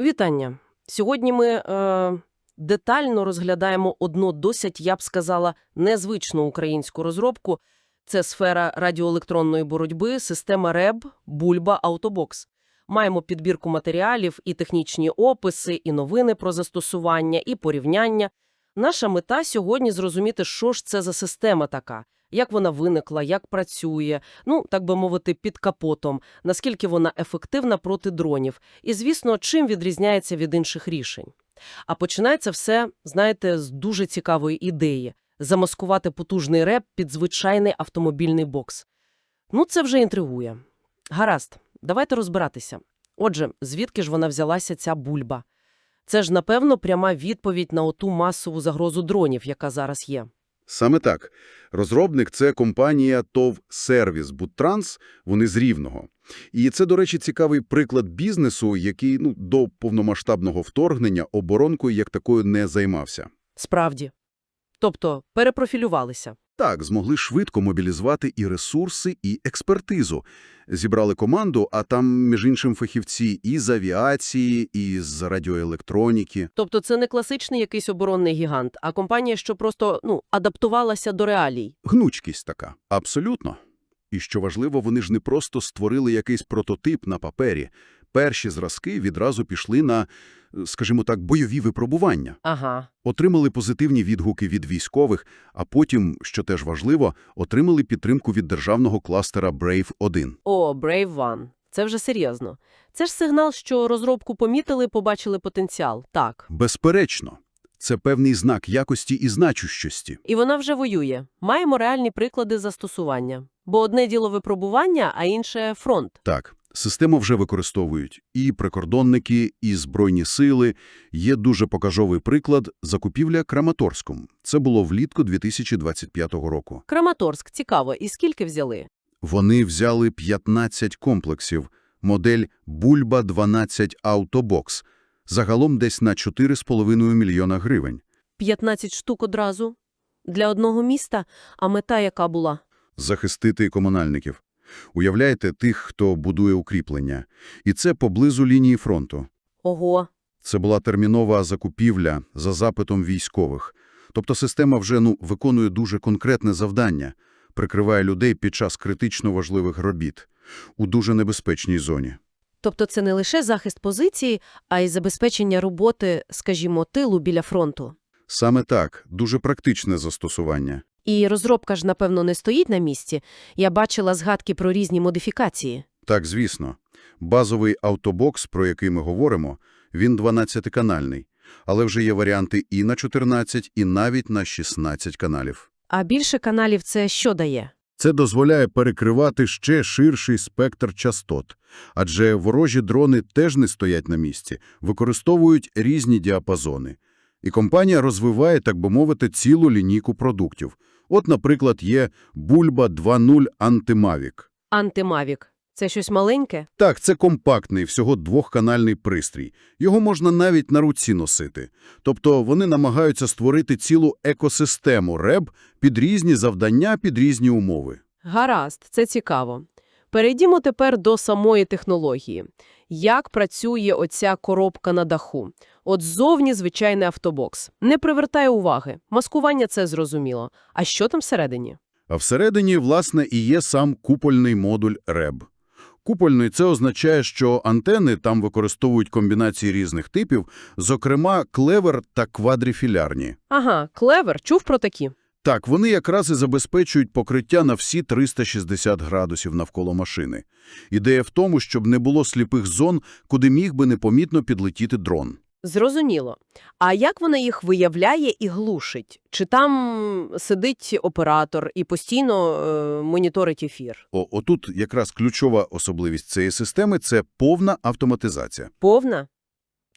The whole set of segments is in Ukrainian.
Вітання. Сьогодні ми е, детально розглядаємо одну досить, я б сказала, незвичну українську розробку. Це сфера радіоелектронної боротьби, система РЕБ, Бульба, Автобокс. Маємо підбірку матеріалів, і технічні описи, і новини про застосування, і порівняння. Наша мета сьогодні зрозуміти, що ж це за система така, як вона виникла, як працює, ну, так би мовити, під капотом, наскільки вона ефективна проти дронів, і, звісно, чим відрізняється від інших рішень. А починається все, знаєте, з дуже цікавої ідеї – замаскувати потужний реп під звичайний автомобільний бокс. Ну, це вже інтригує. Гаразд, давайте розбиратися. Отже, звідки ж вона взялася, ця бульба? Це ж, напевно, пряма відповідь на оту масову загрозу дронів, яка зараз є. Саме так. Розробник – це компанія ТОВ «Сервіс Буттранс», вони з Рівного. І це, до речі, цікавий приклад бізнесу, який ну, до повномасштабного вторгнення оборонкою як такою не займався. Справді. Тобто перепрофілювалися. Так, змогли швидко мобілізувати і ресурси, і експертизу. Зібрали команду, а там, між іншим, фахівці і з авіації, і з радіоелектроніки. Тобто це не класичний якийсь оборонний гігант, а компанія, що просто ну, адаптувалася до реалій. Гнучкість така. Абсолютно. І що важливо, вони ж не просто створили якийсь прототип на папері. Перші зразки відразу пішли на, скажімо так, бойові випробування. Ага. Отримали позитивні відгуки від військових, а потім, що теж важливо, отримали підтримку від державного кластера Brave-1. О, Brave One. Це вже серйозно. Це ж сигнал, що розробку помітили, побачили потенціал. Так. Безперечно, це певний знак якості і значущості. І вона вже воює. Маємо реальні приклади застосування. Бо одне діло випробування, а інше – фронт. Так, систему вже використовують і прикордонники, і Збройні сили. Є дуже покажовий приклад – закупівля Краматорськом. Це було влітку 2025 року. Краматорськ, цікаво. І скільки взяли? Вони взяли 15 комплексів, модель Бульба-12 Автобокс, загалом десь на 4,5 мільйона гривень. 15 штук одразу? Для одного міста? А мета яка була? Захистити комунальників. Уявляєте тих, хто будує укріплення. І це поблизу лінії фронту. Ого. Це була термінова закупівля за запитом військових. Тобто система вже ну, виконує дуже конкретне завдання – прикриває людей під час критично важливих робіт у дуже небезпечній зоні. Тобто це не лише захист позиції, а й забезпечення роботи, скажімо, тилу біля фронту. Саме так, дуже практичне застосування. І розробка ж, напевно, не стоїть на місці. Я бачила згадки про різні модифікації. Так, звісно. Базовий автобокс, про який ми говоримо, він 12-канальний. Але вже є варіанти і на 14, і навіть на 16 каналів. А більше каналів це що дає? Це дозволяє перекривати ще ширший спектр частот. Адже ворожі дрони теж не стоять на місці, використовують різні діапазони. І компанія розвиває, так би мовити, цілу лінійку продуктів. От, наприклад, є Бульба 2.0 Антимавік. Антимавік. Це щось маленьке? Так, це компактний, всього двохканальний пристрій. Його можна навіть на руці носити. Тобто вони намагаються створити цілу екосистему РЕБ під різні завдання, під різні умови. Гаразд, це цікаво. Перейдімо тепер до самої технології. Як працює оця коробка на даху? От ззовні звичайний автобокс. Не привертає уваги. Маскування – це зрозуміло. А що там всередині? А всередині, власне, і є сам купольний модуль РЕБ. Купольний – це означає, що антени там використовують комбінації різних типів, зокрема клевер та квадрифілярні. Ага, клевер. Чув про такі? Так, вони якраз і забезпечують покриття на всі 360 градусів навколо машини. Ідея в тому, щоб не було сліпих зон, куди міг би непомітно підлетіти дрон. Зрозуміло. А як вона їх виявляє і глушить? Чи там сидить оператор і постійно е, моніторить ефір? О, отут якраз ключова особливість цієї системи – це повна автоматизація. Повна?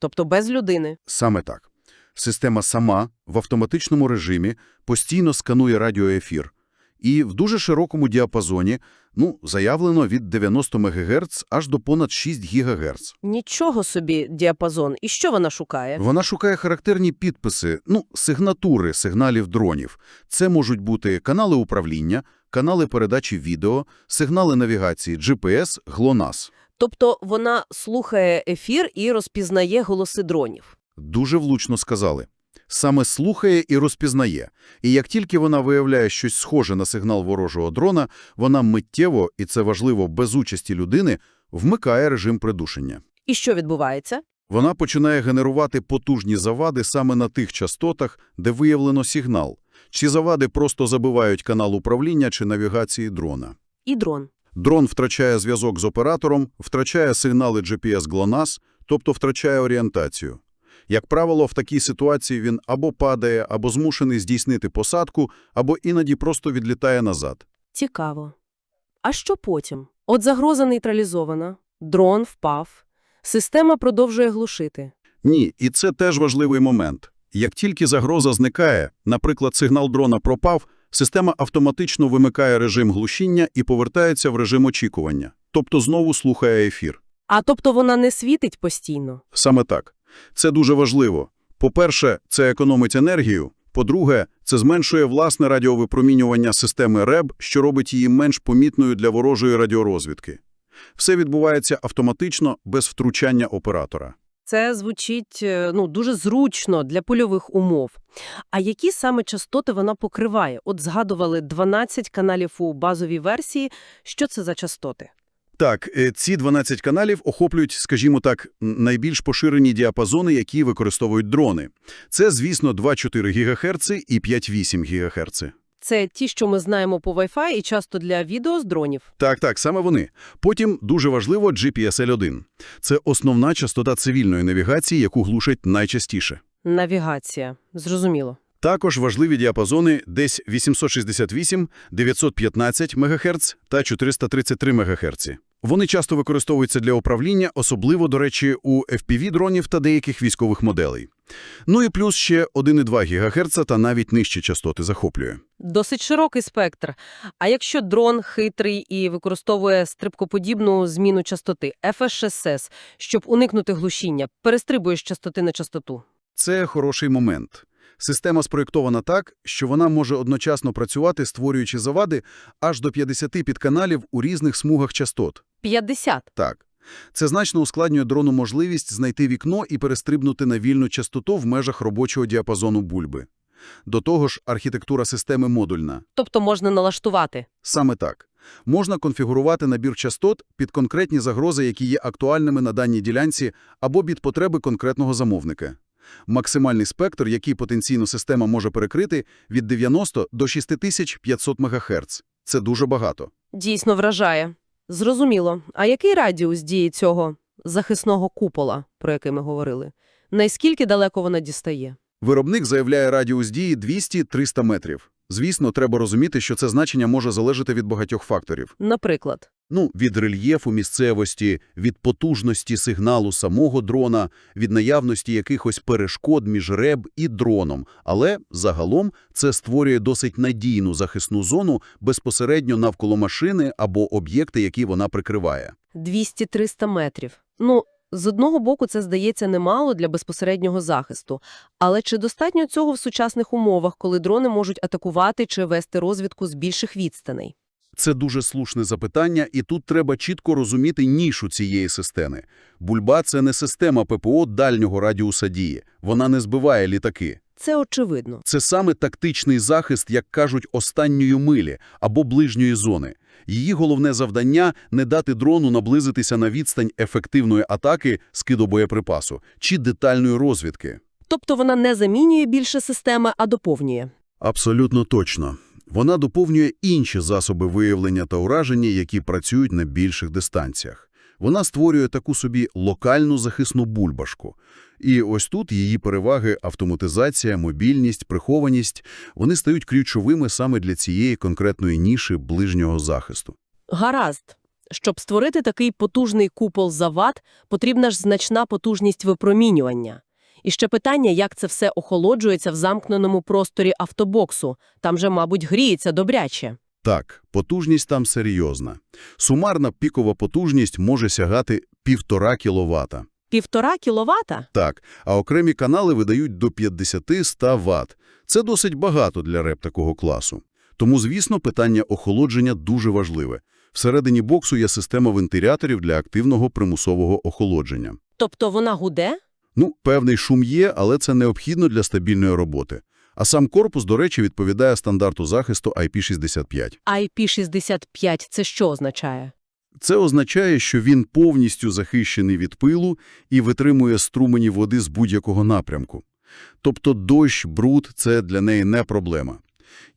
Тобто без людини? Саме так. Система сама в автоматичному режимі постійно сканує радіоефір. І в дуже широкому діапазоні, ну, заявлено від 90 МГц аж до понад 6 ГГц. Нічого собі діапазон. І що вона шукає? Вона шукає характерні підписи, ну, сигнатури сигналів дронів. Це можуть бути канали управління, канали передачі відео, сигнали навігації, GPS, GLONASS. Тобто вона слухає ефір і розпізнає голоси дронів. Дуже влучно сказали. Саме слухає і розпізнає. І як тільки вона виявляє щось схоже на сигнал ворожого дрона, вона миттєво, і це важливо, без участі людини, вмикає режим придушення. І що відбувається? Вона починає генерувати потужні завади саме на тих частотах, де виявлено сигнал. Ці завади просто забивають канал управління чи навігації дрона. І дрон. Дрон втрачає зв'язок з оператором, втрачає сигнали GPS GLONASS, тобто втрачає орієнтацію. Як правило, в такій ситуації він або падає, або змушений здійснити посадку, або іноді просто відлітає назад. Цікаво. А що потім? От загроза нейтралізована, дрон впав, система продовжує глушити. Ні, і це теж важливий момент. Як тільки загроза зникає, наприклад, сигнал дрона пропав, система автоматично вимикає режим глушіння і повертається в режим очікування, тобто знову слухає ефір. А тобто вона не світить постійно? Саме так. Це дуже важливо. По-перше, це економить енергію. По-друге, це зменшує власне радіовипромінювання системи РЕБ, що робить її менш помітною для ворожої радіорозвідки. Все відбувається автоматично, без втручання оператора. Це звучить е, ну, дуже зручно для польових умов. А які саме частоти вона покриває? От згадували 12 каналів у базовій версії. Що це за частоти? Так, е, ці 12 каналів охоплюють, скажімо так, найбільш поширені діапазони, які використовують дрони. Це, звісно, 2,4 ГГц і 5,8 ГГц. Це ті, що ми знаємо по Wi-Fi і часто для відео з дронів. Так, так, саме вони. Потім дуже важливо GPSL-1. Це основна частота цивільної навігації, яку глушать найчастіше. Навігація. Зрозуміло. Також важливі діапазони десь 868, 915 МГц та 433 МГц. Вони часто використовуються для управління, особливо, до речі, у FPV-дронів та деяких військових моделей. Ну і плюс ще 1,2 ГГц та навіть нижчі частоти захоплює. Досить широкий спектр. А якщо дрон хитрий і використовує стрибкоподібну зміну частоти FSSS, щоб уникнути глушіння, перестрибує з частоти на частоту? Це хороший момент. Система спроєктована так, що вона може одночасно працювати, створюючи завади аж до 50 підканалів у різних смугах частот. 50. Так. Це значно ускладнює дрону можливість знайти вікно і перестрибнути на вільну частоту в межах робочого діапазону бульби. До того ж, архітектура системи модульна. Тобто можна налаштувати. Саме так. Можна конфігурувати набір частот під конкретні загрози, які є актуальними на даній ділянці, або під потреби конкретного замовника. Максимальний спектр, який потенційно система може перекрити, від 90 до 6500 МГц. Це дуже багато. Дійсно вражає. Зрозуміло. А який радіус дії цього захисного купола, про який ми говорили? Наскільки далеко вона дістає? Виробник заявляє радіус дії 200-300 метрів. Звісно, треба розуміти, що це значення може залежати від багатьох факторів. Наприклад. Ну, від рельєфу місцевості, від потужності сигналу самого дрона, від наявності якихось перешкод між РЕБ і дроном. Але загалом це створює досить надійну захисну зону безпосередньо навколо машини або об'єкти, які вона прикриває. 200-300 метрів. Ну, з одного боку, це здається немало для безпосереднього захисту. Але чи достатньо цього в сучасних умовах, коли дрони можуть атакувати чи вести розвідку з більших відстаней? Це дуже слушне запитання, і тут треба чітко розуміти нішу цієї системи. Бульба – це не система ППО дальнього радіуса дії. Вона не збиває літаки. Це очевидно. Це саме тактичний захист, як кажуть, останньої милі або ближньої зони. Її головне завдання – не дати дрону наблизитися на відстань ефективної атаки, скиду боєприпасу чи детальної розвідки. Тобто вона не замінює більше системи, а доповнює. Абсолютно точно. Вона доповнює інші засоби виявлення та ураження, які працюють на більших дистанціях. Вона створює таку собі локальну захисну бульбашку. І ось тут її переваги – автоматизація, мобільність, прихованість – вони стають ключовими саме для цієї конкретної ніші ближнього захисту. Гаразд. Щоб створити такий потужний купол завад, потрібна ж значна потужність випромінювання. І ще питання, як це все охолоджується в замкненому просторі автобоксу. Там же, мабуть, гріється добряче. Так, потужність там серйозна. Сумарна пікова потужність може сягати півтора кіловата. Півтора кіловата? Так, а окремі канали видають до 50-100 Вт. Це досить багато для реп такого класу. Тому, звісно, питання охолодження дуже важливе. Всередині боксу є система вентиляторів для активного примусового охолодження. Тобто вона гуде? Ну, певний шум є, але це необхідно для стабільної роботи. А сам корпус, до речі, відповідає стандарту захисту IP65. IP65 – це що означає? Це означає, що він повністю захищений від пилу і витримує струмені води з будь-якого напрямку. Тобто дощ, бруд – це для неї не проблема.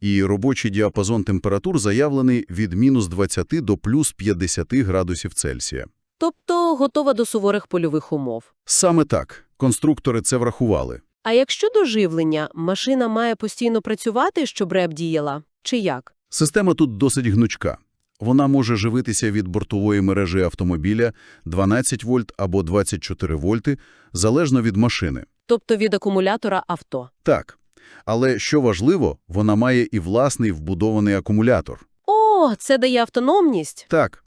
І робочий діапазон температур заявлений від мінус 20 до плюс 50 градусів Цельсія. Тобто готова до суворих польових умов. Саме так. Конструктори це врахували. А якщо до живлення, машина має постійно працювати, щоб реп діяла? Чи як? Система тут досить гнучка. Вона може живитися від бортової мережі автомобіля 12 вольт або 24 вольти, залежно від машини. Тобто від акумулятора авто. Так. Але, що важливо, вона має і власний вбудований акумулятор. О, це дає автономність. Так.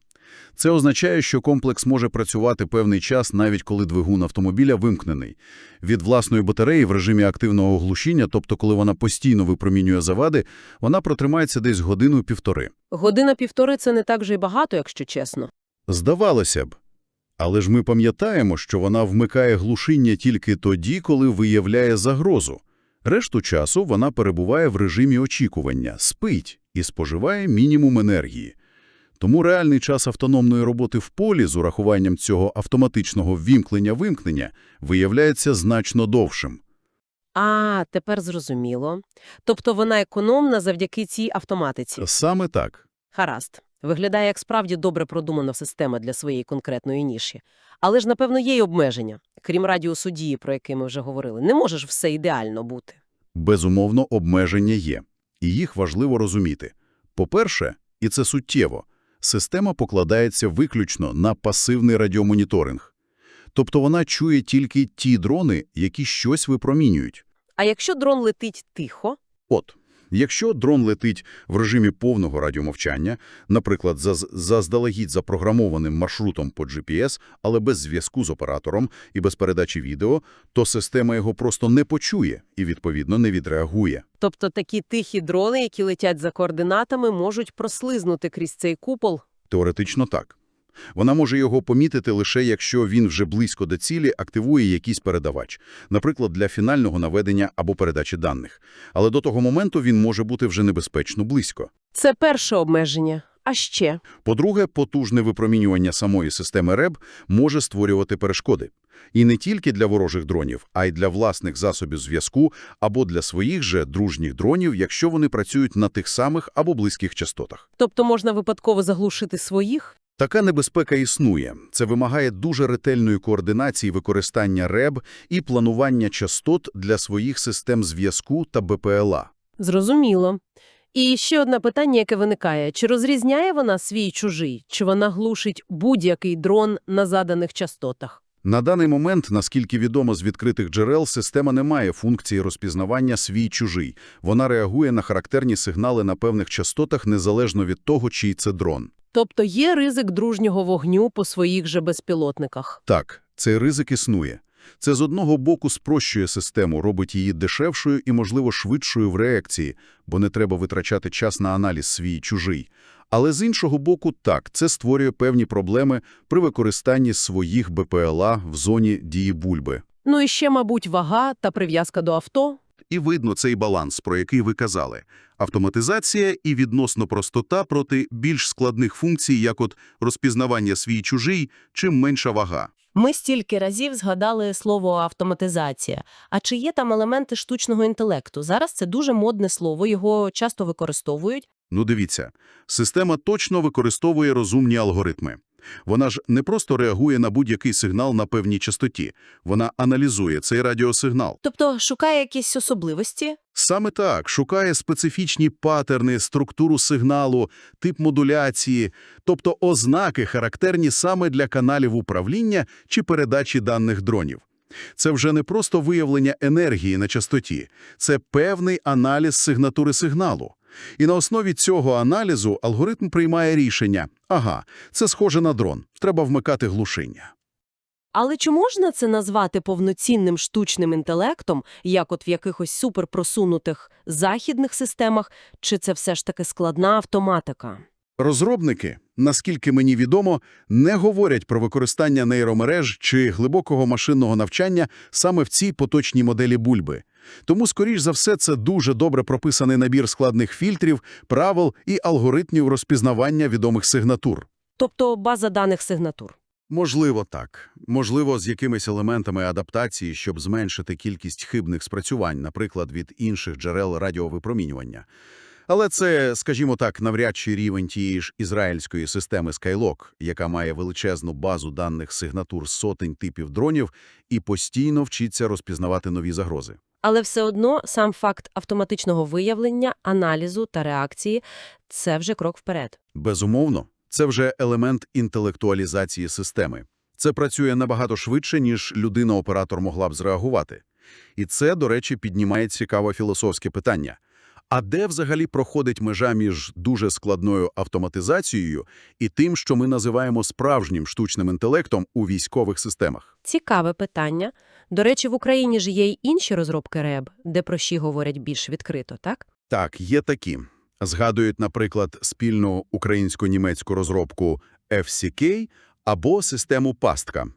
Це означає, що комплекс може працювати певний час, навіть коли двигун автомобіля вимкнений. Від власної батареї в режимі активного глушіння, тобто коли вона постійно випромінює завади, вона протримається десь годину-півтори. Година-півтори – це не так же й багато, якщо чесно. Здавалося б. Але ж ми пам'ятаємо, що вона вмикає глушіння тільки тоді, коли виявляє загрозу. Решту часу вона перебуває в режимі очікування, спить і споживає мінімум енергії. Тому реальний час автономної роботи в полі з урахуванням цього автоматичного ввімкнення-вимкнення виявляється значно довшим. А, тепер зрозуміло. Тобто вона економна завдяки цій автоматиці. Саме так. Гаразд. Виглядає як справді добре продумана система для своєї конкретної ніші. Але ж, напевно, є й обмеження. Крім радіусу дії, про який ми вже говорили. Не може ж все ідеально бути. Безумовно, обмеження є. І їх важливо розуміти. По-перше, і це суттєво, система покладається виключно на пасивний радіомоніторинг. Тобто вона чує тільки ті дрони, які щось випромінюють. А якщо дрон летить тихо, От, якщо дрон летить в режимі повного радіомовчання, наприклад, заздалегідь запрограмованим маршрутом по GPS, але без зв'язку з оператором і без передачі відео, то система його просто не почує і, відповідно, не відреагує. тобто такі тихі дрони, які летять за координатами, можуть прослизнути крізь цей купол. Теоретично так. Вона може його помітити лише якщо він вже близько до цілі активує якийсь передавач, наприклад, для фінального наведення або передачі даних. Але до того моменту він може бути вже небезпечно близько. Це перше обмеження. А ще? По-друге, потужне випромінювання самої системи РЕБ може створювати перешкоди. І не тільки для ворожих дронів, а й для власних засобів зв'язку або для своїх же дружніх дронів, якщо вони працюють на тих самих або близьких частотах. Тобто можна випадково заглушити своїх? Така небезпека існує. Це вимагає дуже ретельної координації використання РЕБ і планування частот для своїх систем зв'язку та БПЛА. Зрозуміло. І ще одне питання, яке виникає. Чи розрізняє вона свій чужий? Чи вона глушить будь-який дрон на заданих частотах? На даний момент, наскільки відомо з відкритих джерел, система не має функції розпізнавання свій-чужий. Вона реагує на характерні сигнали на певних частотах незалежно від того, чий це дрон. Тобто є ризик дружнього вогню по своїх же безпілотниках. Так, цей ризик існує. Це з одного боку спрощує систему, робить її дешевшою і, можливо, швидшою в реакції, бо не треба витрачати час на аналіз свій-чужий. Але з іншого боку, так, це створює певні проблеми при використанні своїх БПЛА в зоні дії бульби. Ну і ще, мабуть, вага та прив'язка до авто. І видно цей баланс, про який ви казали. Автоматизація і відносно простота проти більш складних функцій, як от розпізнавання свій-чужий, чим менша вага. Ми стільки разів згадали слово автоматизація. А чи є там елементи штучного інтелекту? Зараз це дуже модне слово, його часто використовують. Ну дивіться, система точно використовує розумні алгоритми. Вона ж не просто реагує на будь-який сигнал на певній частоті, вона аналізує цей радіосигнал. Тобто шукає якісь особливості. Саме так, шукає специфічні патерни, структуру сигналу, тип модуляції, тобто ознаки, характерні саме для каналів управління чи передачі даних дронів. Це вже не просто виявлення енергії на частоті, це певний аналіз сигнатури сигналу. І на основі цього аналізу алгоритм приймає рішення «Ага, це схоже на дрон, треба вмикати глушіння». Але чи можна це назвати повноцінним штучним інтелектом, як от в якихось суперпросунутих західних системах, чи це все ж таки складна автоматика? Розробники наскільки мені відомо, не говорять про використання нейромереж чи глибокого машинного навчання саме в цій поточній моделі бульби. Тому, скоріш за все, це дуже добре прописаний набір складних фільтрів, правил і алгоритмів розпізнавання відомих сигнатур. Тобто база даних сигнатур. Можливо, так. Можливо, з якимись елементами адаптації, щоб зменшити кількість хибних спрацювань, наприклад, від інших джерел радіовипромінювання. Але це, скажімо так, навряд чи рівень тієї ж ізраїльської системи Skylog, яка має величезну базу даних сигнатур сотень типів дронів і постійно вчиться розпізнавати нові загрози. Але все одно сам факт автоматичного виявлення, аналізу та реакції – це вже крок вперед. Безумовно, це вже елемент інтелектуалізації системи. Це працює набагато швидше, ніж людина-оператор могла б зреагувати. І це, до речі, піднімає цікаве філософське питання. А де взагалі проходить межа між дуже складною автоматизацією і тим, що ми називаємо справжнім штучним інтелектом у військових системах? Цікаве питання. До речі, в Україні ж є й інші розробки РЕБ, де про щі говорять більш відкрито, так? Так, є такі. Згадують, наприклад, спільну українсько-німецьку розробку FCK або систему Пастка.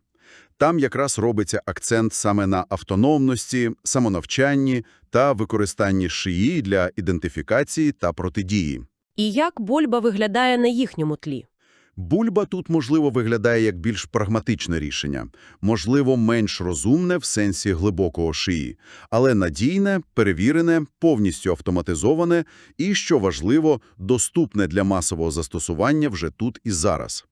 Там якраз робиться акцент саме на автономності, самонавчанні та використанні шиї для ідентифікації та протидії. І як Больба виглядає на їхньому тлі? Бульба тут, можливо, виглядає як більш прагматичне рішення, можливо, менш розумне в сенсі глибокого шиї, але надійне, перевірене, повністю автоматизоване і, що важливо, доступне для масового застосування вже тут і зараз.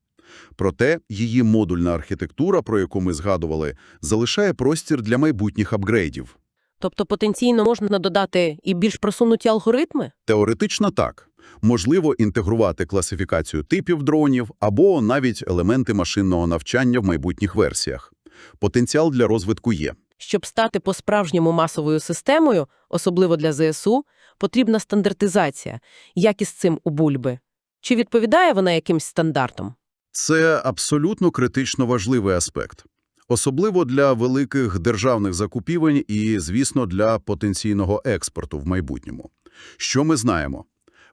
Проте її модульна архітектура, про яку ми згадували, залишає простір для майбутніх апгрейдів. Тобто потенційно можна додати і більш просунуті алгоритми? Теоретично так. Можливо інтегрувати класифікацію типів дронів або навіть елементи машинного навчання в майбутніх версіях. Потенціал для розвитку є. Щоб стати по-справжньому масовою системою, особливо для ЗСУ, потрібна стандартизація. Як із цим у Бульби? Чи відповідає вона якимсь стандартам? Це абсолютно критично важливий аспект. Особливо для великих державних закупівель і, звісно, для потенційного експорту в майбутньому. Що ми знаємо?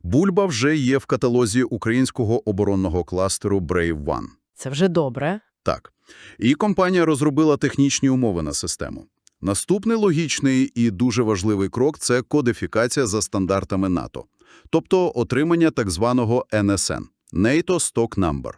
Бульба вже є в каталозі українського оборонного кластеру Brave One. Це вже добре. Так. І компанія розробила технічні умови на систему. Наступний логічний і дуже важливий крок – це кодифікація за стандартами НАТО. Тобто отримання так званого NSN – NATO Stock Number.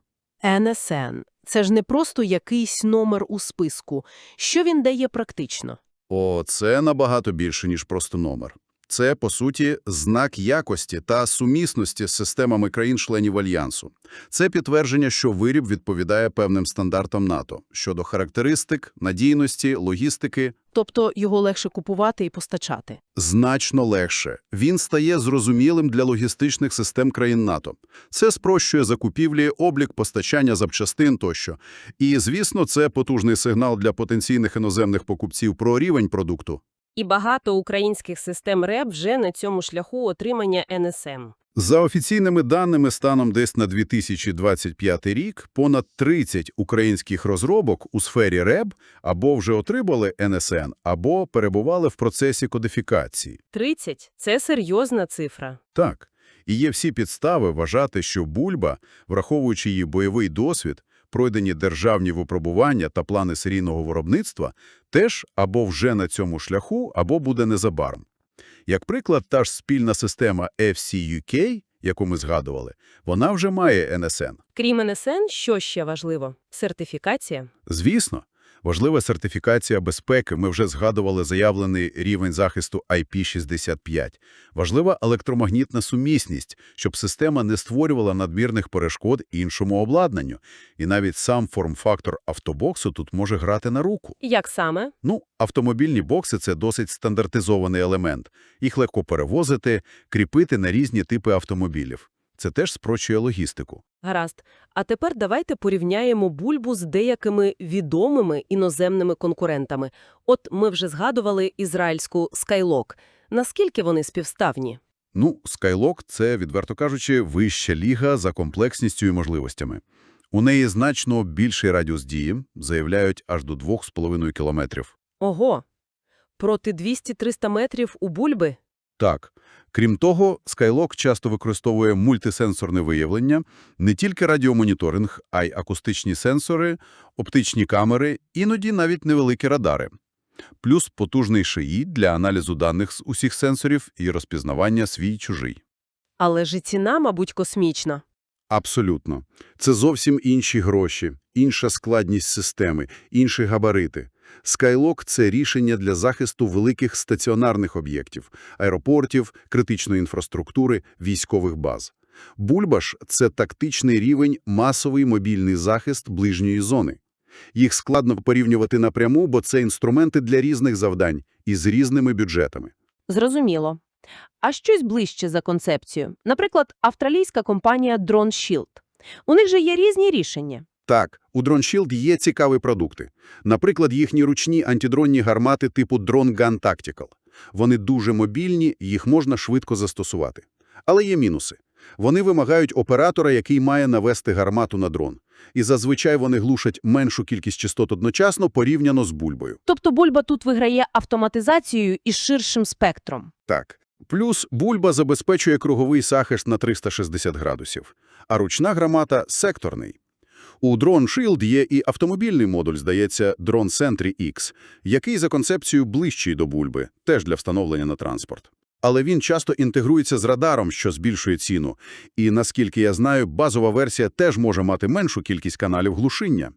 НСН. Це ж не просто якийсь номер у списку. Що він дає практично? О, це набагато більше, ніж просто номер. Це, по суті, знак якості та сумісності з системами країн-членів Альянсу. Це підтвердження, що виріб відповідає певним стандартам НАТО щодо характеристик, надійності, логістики. Тобто його легше купувати і постачати. Значно легше. Він стає зрозумілим для логістичних систем країн НАТО. Це спрощує закупівлі, облік постачання запчастин тощо. І, звісно, це потужний сигнал для потенційних іноземних покупців про рівень продукту. І багато українських систем РЕБ вже на цьому шляху отримання НСМ. За офіційними даними, станом десь на 2025 рік, понад 30 українських розробок у сфері РЕБ або вже отримали НСН, або перебували в процесі кодифікації. 30 – це серйозна цифра. Так, і є всі підстави вважати, що Бульба, враховуючи її бойовий досвід, пройдені державні випробування та плани серійного виробництва, теж або вже на цьому шляху, або буде незабаром. Як приклад, та ж спільна система FCUK, яку ми згадували, вона вже має НСН. Крім НСН, що ще важливо? Сертифікація. Звісно, важлива сертифікація безпеки. Ми вже згадували заявлений рівень захисту IP65. Важлива електромагнітна сумісність, щоб система не створювала надмірних перешкод іншому обладнанню. І навіть сам форм-фактор автобоксу тут може грати на руку. Як саме? Ну, автомобільні бокси – це досить стандартизований елемент. Їх легко перевозити, кріпити на різні типи автомобілів. Це теж спрощує логістику. Гаразд. А тепер давайте порівняємо бульбу з деякими відомими іноземними конкурентами. От ми вже згадували ізраїльську Skylog. Наскільки вони співставні? Ну, Skylog – це, відверто кажучи, вища ліга за комплексністю і можливостями. У неї значно більший радіус дії, заявляють аж до 2,5 кілометрів. Ого! Проти 200-300 метрів у бульби? Так, Крім того, Skylog часто використовує мультисенсорне виявлення, не тільки радіомоніторинг, а й акустичні сенсори, оптичні камери, іноді навіть невеликі радари. Плюс потужний шиї для аналізу даних з усіх сенсорів і розпізнавання свій-чужий. Але ж і ціна, мабуть, космічна. Абсолютно. Це зовсім інші гроші, інша складність системи, інші габарити. Skylog – це рішення для захисту великих стаціонарних об'єктів, аеропортів, критичної інфраструктури, військових баз. Бульбаш – це тактичний рівень, масовий мобільний захист ближньої зони. Їх складно порівнювати напряму, бо це інструменти для різних завдань і з різними бюджетами. Зрозуміло. А щось ближче за концепцію. Наприклад, австралійська компанія Drone Shield. У них же є різні рішення. Так, у Drone Shield є цікаві продукти. Наприклад, їхні ручні антидронні гармати типу Drone Gun Tactical. Вони дуже мобільні, їх можна швидко застосувати. Але є мінуси. Вони вимагають оператора, який має навести гармату на дрон. І зазвичай вони глушать меншу кількість частот одночасно порівняно з бульбою. Тобто бульба тут виграє автоматизацією і ширшим спектром. Так. Плюс бульба забезпечує круговий захист на 360 градусів, а ручна гармата – секторний. У Drone Shield є і автомобільний модуль, здається, Drone Sentry X, який за концепцією ближчий до бульби, теж для встановлення на транспорт. Але він часто інтегрується з радаром, що збільшує ціну. І, наскільки я знаю, базова версія теж може мати меншу кількість каналів глушиння.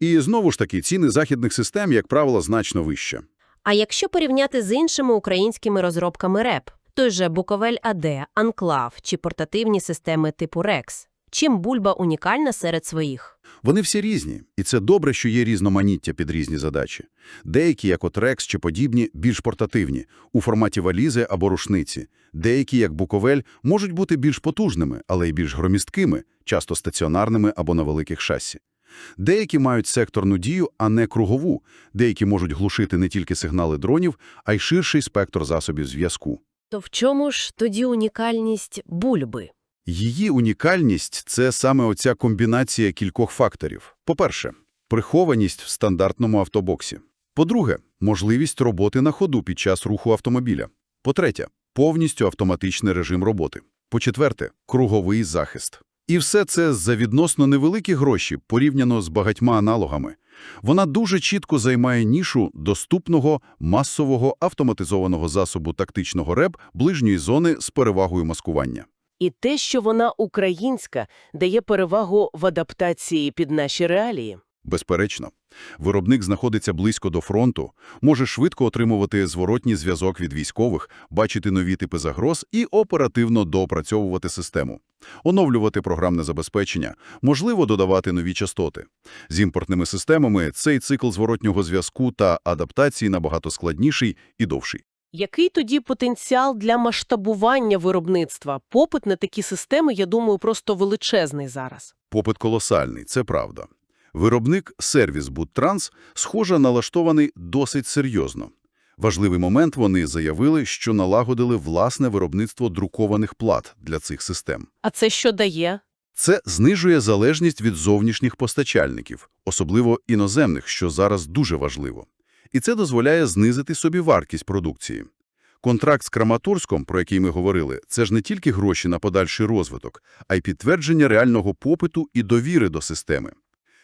І знову ж таки, ціни західних систем, як правило, значно вище. А якщо порівняти з іншими українськими розробками РЕП, той же Буковель АД, Анклав чи портативні системи типу Рекс, чим бульба унікальна серед своїх? Вони всі різні, і це добре, що є різноманіття під різні задачі. Деякі, як от Рекс чи подібні, більш портативні, у форматі валізи або рушниці. Деякі, як Буковель, можуть бути більш потужними, але й більш громісткими, часто стаціонарними або на великих шасі. Деякі мають секторну дію, а не кругову. Деякі можуть глушити не тільки сигнали дронів, а й ширший спектр засобів зв'язку. То в чому ж тоді унікальність бульби? Її унікальність – це саме оця комбінація кількох факторів. По-перше, прихованість в стандартному автобоксі. По-друге, можливість роботи на ходу під час руху автомобіля. По-третє, повністю автоматичний режим роботи. По-четверте, круговий захист. І все це за відносно невеликі гроші порівняно з багатьма аналогами. Вона дуже чітко займає нішу доступного масового автоматизованого засобу тактичного РЕБ ближньої зони з перевагою маскування. І те, що вона українська, дає перевагу в адаптації під наші реалії. Безперечно. Виробник знаходиться близько до фронту, може швидко отримувати зворотній зв'язок від військових, бачити нові типи загроз і оперативно доопрацьовувати систему. Оновлювати програмне забезпечення, можливо додавати нові частоти. З імпортними системами цей цикл зворотнього зв'язку та адаптації набагато складніший і довший. Який тоді потенціал для масштабування виробництва? Попит на такі системи, я думаю, просто величезний зараз. Попит колосальний, це правда. Виробник сервіс Буттранс, схоже, налаштований досить серйозно. Важливий момент вони заявили, що налагодили власне виробництво друкованих плат для цих систем. А це що дає? Це знижує залежність від зовнішніх постачальників, особливо іноземних, що зараз дуже важливо. І це дозволяє знизити собі вартість продукції. Контракт з Краматорськом, про який ми говорили, це ж не тільки гроші на подальший розвиток, а й підтвердження реального попиту і довіри до системи.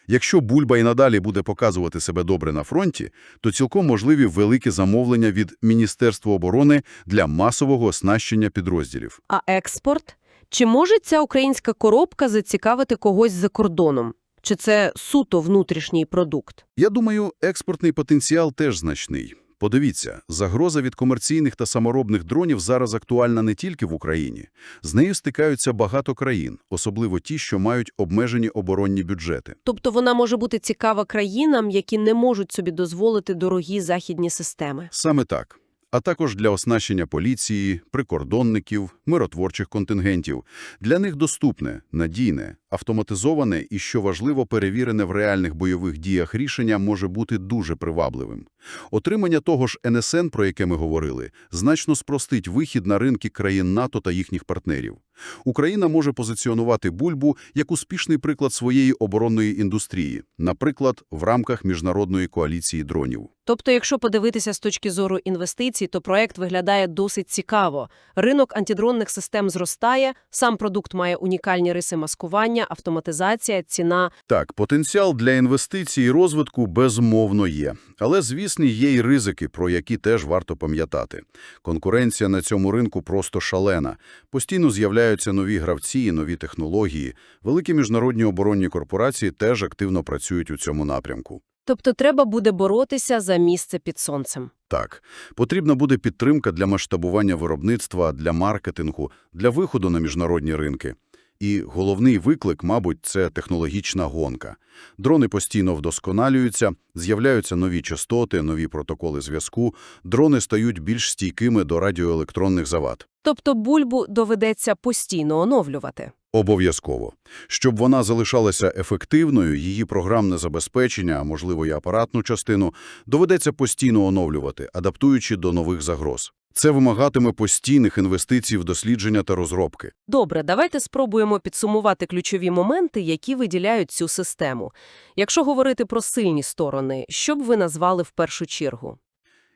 Якщо Бульба і надалі буде показувати себе добре на фронті, то цілком можливі великі замовлення від Міністерства оборони для масового оснащення підрозділів. А експорт? Чи може ця українська коробка зацікавити когось за кордоном? Чи це суто внутрішній продукт? Я думаю, експортний потенціал теж значний. Подивіться, загроза від комерційних та саморобних дронів зараз актуальна не тільки в Україні. З нею стикаються багато країн, особливо ті, що мають обмежені оборонні бюджети. Тобто вона може бути цікава країнам, які не можуть собі дозволити дорогі західні системи. Саме так. А також для оснащення поліції, прикордонників, миротворчих контингентів. Для них доступне, надійне, автоматизоване і, що важливо, перевірене в реальних бойових діях рішення може бути дуже привабливим. Отримання того ж НСН, про яке ми говорили, значно спростить вихід на ринки країн НАТО та їхніх партнерів. Україна може позиціонувати бульбу як успішний приклад своєї оборонної індустрії, наприклад, в рамках міжнародної коаліції дронів. Тобто, якщо подивитися з точки зору інвестицій, то проект виглядає досить цікаво. Ринок антидронних систем зростає, сам продукт має унікальні риси маскування, автоматизація, ціна. Так, потенціал для інвестицій і розвитку безумовно є. Але, звісно, є й ризики, про які теж варто пам'ятати. Конкуренція на цьому ринку просто шалена. Постійно з'являються нові гравці і нові технології. Великі міжнародні оборонні корпорації теж активно працюють у цьому напрямку. Тобто треба буде боротися за місце під сонцем. Так, потрібна буде підтримка для масштабування виробництва, для маркетингу, для виходу на міжнародні ринки. І головний виклик, мабуть, це технологічна гонка. Дрони постійно вдосконалюються, з'являються нові частоти, нові протоколи зв'язку, дрони стають більш стійкими до радіоелектронних завад. Тобто бульбу доведеться постійно оновлювати. Обов'язково. Щоб вона залишалася ефективною, її програмне забезпечення, а можливо і апаратну частину, доведеться постійно оновлювати, адаптуючи до нових загроз. Це вимагатиме постійних інвестицій в дослідження та розробки. Добре, давайте спробуємо підсумувати ключові моменти, які виділяють цю систему. Якщо говорити про сильні сторони, що б ви назвали в першу чергу?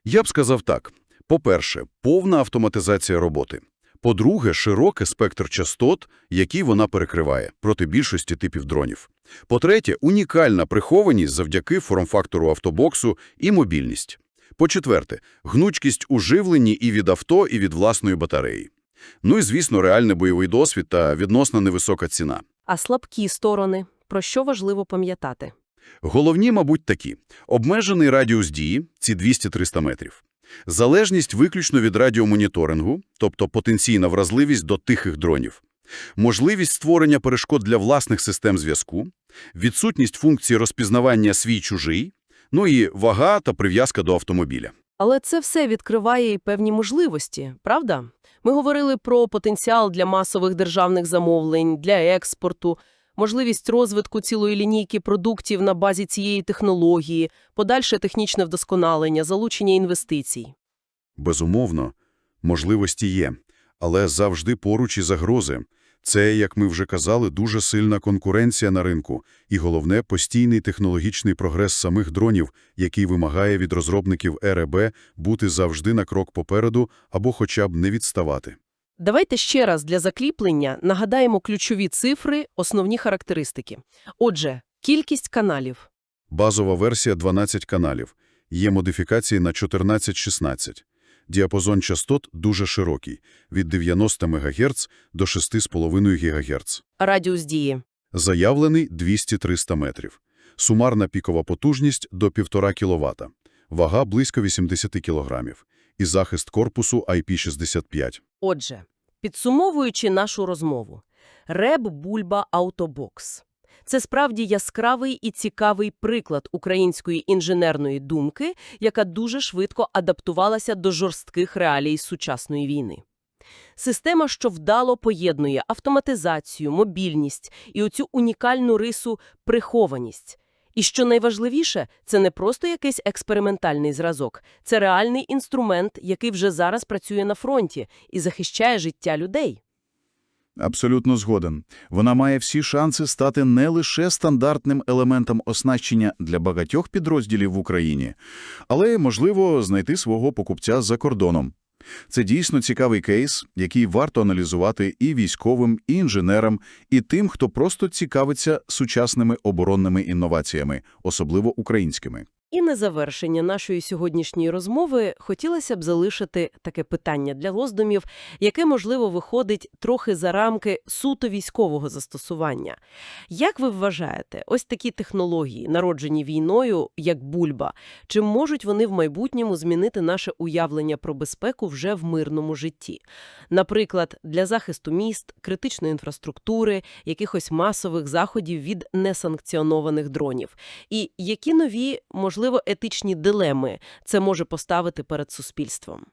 Я б сказав так. По-перше, повна автоматизація роботи. По-друге, широкий спектр частот, які вона перекриває проти більшості типів дронів. По-третє, унікальна прихованість завдяки форм-фактору автобоксу і мобільність. По-четверте, гнучкість у живленні і від авто, і від власної батареї. Ну і, звісно, реальний бойовий досвід та відносно невисока ціна. А слабкі сторони, про що важливо пам'ятати? Головні, мабуть, такі. Обмежений радіус дії – ці 200-300 метрів. Залежність виключно від радіомоніторингу, тобто потенційна вразливість до тихих дронів. Можливість створення перешкод для власних систем зв'язку, відсутність функції розпізнавання свій-чужий, ну і вага та прив'язка до автомобіля. Але це все відкриває і певні можливості, правда? Ми говорили про потенціал для масових державних замовлень, для експорту, можливість розвитку цілої лінійки продуктів на базі цієї технології, подальше технічне вдосконалення, залучення інвестицій. Безумовно, можливості є, але завжди поруч і загрози. Це, як ми вже казали, дуже сильна конкуренція на ринку і, головне, постійний технологічний прогрес самих дронів, який вимагає від розробників РЕБ бути завжди на крок попереду або хоча б не відставати. Давайте ще раз для закріплення нагадаємо ключові цифри, основні характеристики. Отже, кількість каналів. Базова версія 12 каналів. Є модифікації на 14-16. Діапазон частот дуже широкий – від 90 МГц до 6,5 ГГц. Радіус дії. Заявлений 200-300 метрів. Сумарна пікова потужність до 1,5 кВт. Вага близько 80 кг. І захист корпусу IP65. Отже, підсумовуючи нашу розмову, Реб Бульба Аутобокс. Це справді яскравий і цікавий приклад української інженерної думки, яка дуже швидко адаптувалася до жорстких реалій сучасної війни. Система, що вдало поєднує автоматизацію, мобільність і оцю унікальну рису прихованість. І що найважливіше, це не просто якийсь експериментальний зразок, це реальний інструмент, який вже зараз працює на фронті і захищає життя людей. Абсолютно згоден. Вона має всі шанси стати не лише стандартним елементом оснащення для багатьох підрозділів в Україні, але, й, можливо, знайти свого покупця за кордоном. Це дійсно цікавий кейс, який варто аналізувати і військовим, і інженерам, і тим, хто просто цікавиться сучасними оборонними інноваціями, особливо українськими. І на завершення нашої сьогоднішньої розмови хотілося б залишити таке питання для роздумів, яке, можливо, виходить трохи за рамки суто військового застосування. Як ви вважаєте, ось такі технології, народжені війною, як бульба, чи можуть вони в майбутньому змінити наше уявлення про безпеку вже в мирному житті? Наприклад, для захисту міст, критичної інфраструктури, якихось масових заходів від несанкціонованих дронів? І які нові, можливо, етичні дилеми це може поставити перед суспільством?